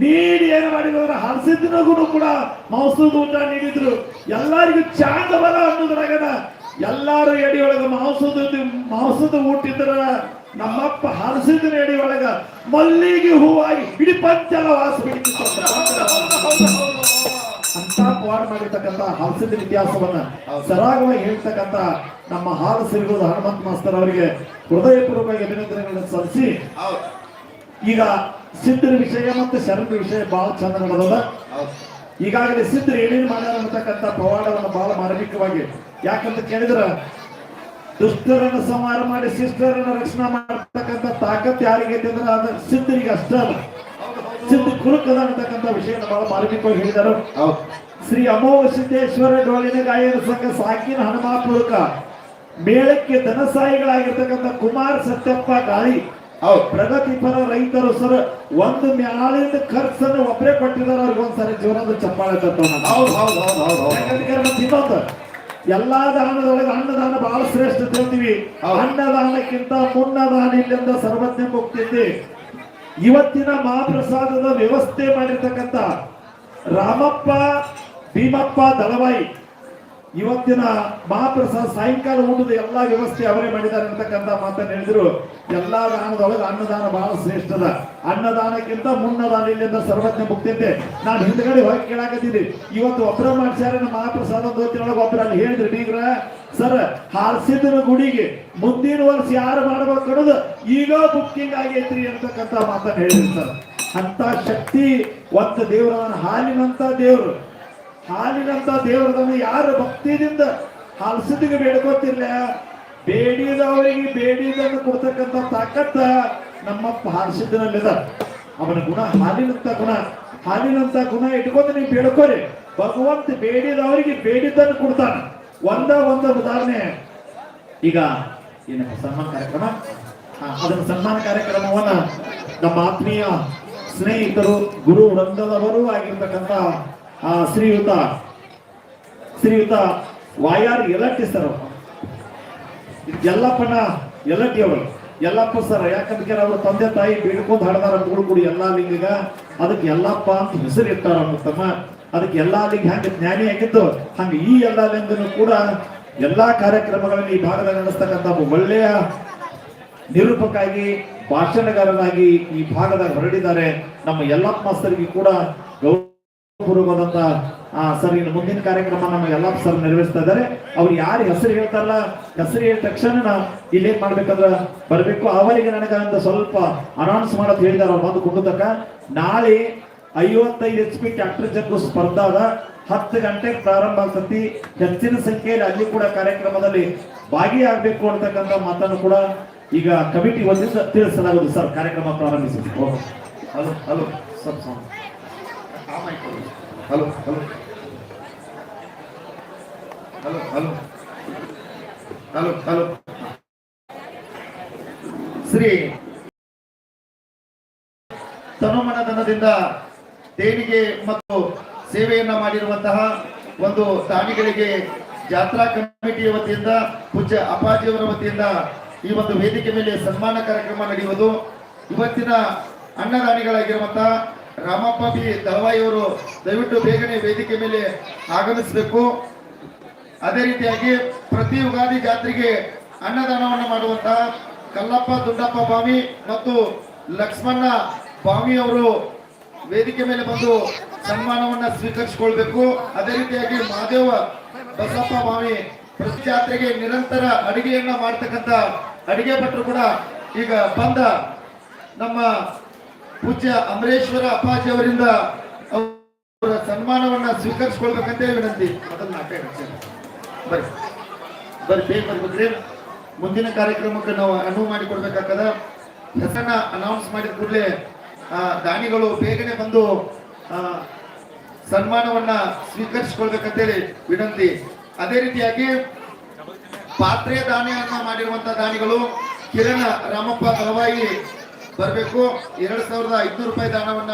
ನೀಡಿ ಏನು ಮಾಡಿದ್ರು ಹಲಸಿದ್ದಿನಗೂ ಕೂಡ ಮಾಂಸದ ಊಟ ನೀಡಿದ್ರು. ಎಲ್ಲರಿಗೂ ಚಾಂಗಬಲ ಅನ್ನೋದ್ರಾಗನ ಎಲ್ಲಾರು ಎಡಿಯೊಳಗೆ ಮಾಂಸದ ಮಾಂಸದ ಊಟ ಇದ್ರ ನಮ್ಮಪ್ಪ ಹರಸಿದ ನೇಡಿ ಒಳಗ ಮಲ್ಲಿಗೆ ಹೂವಾಗಿ ಇಡೀ ಪಂಚಲ ವಾಸ ಅಂತ ಪಾಡ್ ಮಾಡಿರ್ತಕ್ಕಂಥ ಹಾಸ್ಯದ ಇತಿಹಾಸವನ್ನ ಸರಾಗವಾಗಿ ಹೇಳ್ತಕ್ಕಂಥ ನಮ್ಮ ಹಾಲು ಸಿರಿಗೋದು ಹನುಮಂತ ಮಾಸ್ತರ್ ಅವರಿಗೆ ಹೃದಯಪೂರ್ವಕವಾಗಿ ಅಭಿನಂದನೆಗಳನ್ನು ಸಲ್ಲಿಸಿ. ಈಗ ಸಿದ್ಧರ ವಿಷಯ ಮತ್ತು ಶರಣ ವಿಷಯ ಬಹಳ ಚಂದ ನಡೆದದ. ಈಗಾಗಲೇ ಸಿದ್ಧರು ಏನೇನು ಮಾಡ್ಯಾರ ಅಂತಕ್ಕಂಥ ಪವಾಡವನ್ನು ಬಹಳ ಮಾರ್ಮಿಕವಾಗಿ ಯಾಕಂತ ಕೇಳಿದ್ರ ದುಷ್ಟರನ್ನು ಸಂಹಾರ ಮಾಡಿ ಶಿಷ್ಟರನ್ನ ರಕ್ಷಣೆ ಮಾಡತಕ್ಕಂತ ತಾಕತ್ ಯಾರಿಗೆ ಅಂದ್ರೆ ಅದು ಸಿದ್ಧರಿಗೆ ಅಷ್ಟೇ ಸಿದ್ಧ ಕುರುಕದ ಅಂತಕ್ಕಂಥ ವಿಷಯನ ಬಹಳ ಮಾರ್ಮಿಕವಾಗಿ ಹೇಳಿದರು ಶ್ರೀ ಅಮೋವ ಸಿದ್ದೇಶ್ವರ ಡೋಳಿನ ಗಾಯನ ಸಂಘ ಸಾಕಿನ ಹನುಮಾಪುರಕ ಮೇಳಕ್ಕೆ ಧನಸಾಯಿಗಳಾಗಿರ್ತಕ್ಕಂಥ ಕುಮಾರ್ ಸತ್ಯಪ್ಪ ಗಾಳಿ ಪ್ರಗತಿಪರ ರೈತರು ಸರ್ ಒಂದು ಮ್ಯಾಲಿಂದ ಖರ್ಚನ್ನು ಒಬ್ಬರೇ ಕೊಟ್ಟಿದ್ದಾರೆ. ಅವ್ರಿಗೆ ಒಂದ್ಸರಿ ಜೀವನದ ಚಪ್ಪಾಳೆ ತಟ್ಟೋಣ
ಹೌದು ಹೌದು ಹೌದು ಹೌದು
ಇನ್ನೊಂದು. ಎಲ್ಲಾ ದಾನದೊಳಗೆ ಅನ್ನದಾನ ಬಹಳ ಶ್ರೇಷ್ಠ
ತಿಳ್ತೀವಿ
ಅನ್ನದಾನಕ್ಕಿಂತ ಮುನ್ನದಾನ ಇಲ್ಲಿಂದ ಸರ್ವಜ್ಞ ಹೋಗ್ತಿದ್ದೆ ಇವತ್ತಿನ ಮಹಾಪ್ರಸಾದದ ವ್ಯವಸ್ಥೆ ಮಾಡಿರ್ತಕ್ಕಂಥ ರಾಮಪ್ಪ ಭೀಮಪ್ಪ ದಳವಾಯಿ. ಇವತ್ತಿನ ಮಹಾಪ್ರಸಾದ್ ಸಾಯಂಕಾಲ ಊಟದ ಎಲ್ಲಾ ವ್ಯವಸ್ಥೆ ಅವರೇ ಮಾಡಿದ್ದಾರೆ ಅಂತಕ್ಕಂಥ ಮಾತನ್ನು ಹೇಳಿದ್ರು. ಎಲ್ಲಾ ದಾನದೊಳಗೆ ಅನ್ನದಾನ ಬಹಳ ಶ್ರೇಷ್ಠದ ಅನ್ನದಾನಕ್ಕಿಂತ ಮುನ್ನದಾನ ಇಲ್ಲಿಂದ ಸರ್ವಜ್ಞ ಮುಕ್ತಿದ್ದೆ ನಾನು ಹಿಂದ್ಗಡೆ ಹೋಗಿ ಕೇಳಾಕತ್ತಿದ್ದೆ ಇವತ್ತು ಒಬ್ಬರ ಮಾಡ್ಸ್ಯಾರ ಮಹಾಪ್ರಸಾದ ದೋತಿನೊಳಗೆ ಒಬ್ಬರು ಅಲ್ಲಿ ಹೇಳಿದ್ರು, ಬೀಗ್ರ. ಸರ್ ಹಾರಿಸಿದ್ರ ಗುಡಿಗೆ ಮುಂದಿನ ವರ್ಷ ಯಾರು ಮಾಡಬೇಕು ಅನ್ನೋದು ಈಗ ಬುಕ್ಕಿಂಗ್ ಆಗೈತ್ರಿ ಅಂತಕ್ಕಂಥ ಮಾತನ್ನು ಹೇಳಿದ್ರು ಸರ್. ಅಂತ ಶಕ್ತಿ ಒಂದು ದೇವರ ಹಾಲಿನಂತ ದೇವರು. ಹಾಲಿನಂತ ದೇವರದನ್ನು ಯಾರು ಭಕ್ತಿಯಿಂದ ಹಲಸದಿಗೆ ಬೇಡ್ಕೋತಿರ್ಲ? ಬೇಡಿದವರಿಗೆ ಬೇಡಿದನ್ನು ಕೊಡ್ತಕ್ಕಂಥ ತಾಕತ್ತ ನಮ್ಮ ಹಾರಿಸಿದ್ದನಲ್ಲಿದ ಅವನ ಗುಣ ಹಾಲಿನಂತ ಗುಣ ಹಾಲಿನಂತ ಗುಣ ಇಟ್ಕೊಂಡು ನೀವು ಬೇಡ್ಕೋರಿ. ಭಗವಂತ ಬೇಡಿದವರಿಗೆ ಬೇಡಿದ್ದನ್ನು ಕೊಡ್ತಾನ. ಒಂದ ಒಂದ ಉದಾಹರಣೆ. ಈಗ ಏನು ಸನ್ಮಾನ ಕಾರ್ಯಕ್ರಮ? ಅದನ್ನು ಸನ್ಮಾನ ಕಾರ್ಯಕ್ರಮವನ್ನ ನಮ್ಮ ಆತ್ಮೀಯ ಸ್ನೇಹಿತರು, ಗುರು ವೃಂದದವರು ಆಗಿರ್ತಕ್ಕಂಥ ಶ್ರೀಯುತ. ಶ್ರೀಯುತ, ವಾಯಾರ್ ಯಲಟ್ಟಿ ಸರ್ ಅವರು. ಯಲ್ಲಪ್ಪನ ಯಲಟ್ಟಿ ಅವರು. ಎಲ್ಲಪ್ಪ ಸರ್ ಯಾಕಂದ್ರೆ ಅವ್ರ ತಂದೆ ತಾಯಿ ಬೇಡ್ಕೊಂಡು ಹಾಡ್ದಾರ ಅಂದ್ಗಳು ಕೂಡಿ ಎಲ್ಲಾ ಲಿಂಗಿಗ ಅದಕ್ಕೆ ಎಲ್ಲಪ್ಪ ಅಂತ ಹೆಸರು ಇರ್ತಾರ ತಮ್ಮ. ಅದಕ್ಕೆ ಎಲ್ಲಾ ಲಿಂಗ ಹಂಗೆ ಜ್ಞಾನಿ ಆಗಿದ್ದು, ಹಂಗೆ ಈ ಎಲ್ಲಾ ಲಿಂಗನು ಕೂಡ ಎಲ್ಲಾ ಕಾರ್ಯಕ್ರಮಗಳನ್ನು ಈ ಭಾಗದಲ್ಲಿ ನಡೆಸ್ತಕ್ಕಂಥ ಒಳ್ಳೆಯ ನಿರೂಪಕಾಗಿ, ಭಾಷಣಗಾರನಾಗಿ ಈ ಭಾಗದಾಗ ಹೊರಡಿದ್ದಾರೆ. ನಮ್ಮ ಎಲ್ಲಪ್ಪ ಮಾಸ್ತರಿಗೆ ಕೂಡ ಗೌರವಪೂರ್ವಕವಾದಂತ ಆ, ಸರ್, ಇನ್ನು ಮುಂದಿನ ಕಾರ್ಯಕ್ರಮ ನಮ್ಮ ಎಲ್ಲ ಸರ್ ನೆರವೇರಿಸ್ತಾ ಇದ್ದಾರೆ. ಅವ್ರು ಯಾರು ಹೆಸರು ಹೇಳ್ತಾರಲ್ಲ, ಹೆಸರು ಹೇಳಿದ ತಕ್ಷಣ ಇಲ್ಲೇನ್ ಮಾಡ್ಬೇಕಂದ್ರ ಬರ್ಬೇಕು. ಅವರಿಗೆ ನನಗ ಅಂತ ಸ್ವಲ್ಪ ಅನೌನ್ಸ್ ಮಾಡೋದು ಹೇಳಿದಾರ ಅವ್ರು ಬಂದು ಕುಟುಂಬಕ್ಕ ನಾಳೆ ಐವತ್ತೈದು ಎಚ್ ಪಿ ಟ್ರ್ಯಾಕ್ಟರ್ ಜಗ್ಗು ಸ್ಪರ್ಧಾದ ಹತ್ತು ಗಂಟೆಗೆ ಪ್ರಾರಂಭ ಆಗ್ತತಿ. ಹೆಚ್ಚಿನ ಸಂಖ್ಯೆಯಲ್ಲಿ ಅಲ್ಲಿ ಕೂಡ ಕಾರ್ಯಕ್ರಮದಲ್ಲಿ ಭಾಗಿಯಾಗಬೇಕು ಅಂತಕ್ಕಂಥ ಮಾತನ್ನು ಕೂಡ ಈಗ ಕಮಿಟಿ ಒಂದಿಸ ತಿಳಿಸಲಾಗುವುದು ಸರ್, ಕಾರ್ಯಕ್ರಮ ಪ್ರಾರಂಭಿಸಿ.
Hello hello, sir hello hello hello hello hello hello Shri ದೇಣಿಗೆ ಮತ್ತು ಸೇವೆಯನ್ನ ಮಾಡಿರುವಂತಹ ಒಂದು ದಾನಿಗಳಿಗೆ ಜಾತ್ರಾ ಕಮಿಟಿಯ ವತಿಯಿಂದ, ಪೂಜ್ಯ ಅಪ್ಪಾಜಿಯವರ ವತಿಯಿಂದ ಈ ಒಂದು ವೇದಿಕೆ ಮೇಲೆ ಸನ್ಮಾನ ಕಾರ್ಯಕ್ರಮ ನಡೆಯುವುದು. ಇವತ್ತಿನ ಅನ್ನದಾನಿಗಳಾಗಿರುವಂತಹ ರಾಮಪ್ಪ ಬಿ ದಳವಾಯಿಯವರು ದಯವಿಟ್ಟು ಬೇಗನೆ ವೇದಿಕೆ ಮೇಲೆ ಆಗಮಿಸಬೇಕು. ಅದೇ ರೀತಿಯಾಗಿ ಪ್ರತಿ ಯುಗಾದಿ ಜಾತ್ರೆಗೆ ಅನ್ನದಾನವನ್ನು ಮಾಡುವಂತಹ ಕಲ್ಲಪ್ಪ ದುಂಡಪ್ಪ ಬಾವಿ ಮತ್ತು ಲಕ್ಷ್ಮಣ್ಣ ಬಾವಿ ಅವರು ವೇದಿಕೆ ಮೇಲೆ ಬಂದು ಸನ್ಮಾನವನ್ನ ಸ್ವೀಕರಿಸಿಕೊಳ್ಬೇಕು. ಅದೇ ರೀತಿಯಾಗಿ ಮಹಾದೇವ ಬಸಪ್ಪ ಬಾವಿ ಪ್ರತಿ ಜಾತ್ರೆಗೆ ನಿರಂತರ ಅಡಿಗೆಯನ್ನ ಮಾಡ್ತಕ್ಕಂಥ ಅಡಿಗೆ ಭಟ್ರು ಕೂಡ ಈಗ ಬಂದ ನಮ್ಮ ಪೂಜ್ಯ ಅಮರೇಶ್ವರ ಅಪ್ಪಾಜಿ ಅವರಿಂದ ಅವರ ಸನ್ಮಾನವನ್ನ ಸ್ವೀಕರಿಸಿಕೊಳ್ಬೇಕಂತ ವಿನಂತಿ. ಅದನ್ನ. ಬರ್ರಿ. ಬರ್ರಿ, ಬೇಗ ಬರ್ಬೇಕ್ರಿ ಮುಂದಿನ ಕಾರ್ಯಕ್ರಮಕ್ಕೆ ನಾವು ಅನುವು ಮಾಡಿಕೊಡ್ಬೇಕಾಗದ. ಹೆಸರನ್ನ ಅನೌನ್ಸ್ ಮಾಡಿದ ಕೂಡಲೇ ದಾನಿಗಳು ಬೇಗನೆ ಬಂದು ಸನ್ಮಾನವನ್ನ ಸ್ವೀಕರಿಸಿಕೊಳ್ಬೇಕಂತೇಳಿ ವಿನಂತಿ. ಅದೇ ರೀತಿಯಾಗಿ ಪಾತ್ರೆ ದಾನಿಯನ್ನ ಮಾಡಿರುವಂತ ದಾನಿಗಳು ಕಿರಣ ರಾಮಪ್ಪ ತಲವಾಯಿ ಬರಬೇಕು. ಎರಡ್ ಸಾವಿರದ ಐದ್ನೂರು ರೂಪಾಯಿ ದಾನವನ್ನ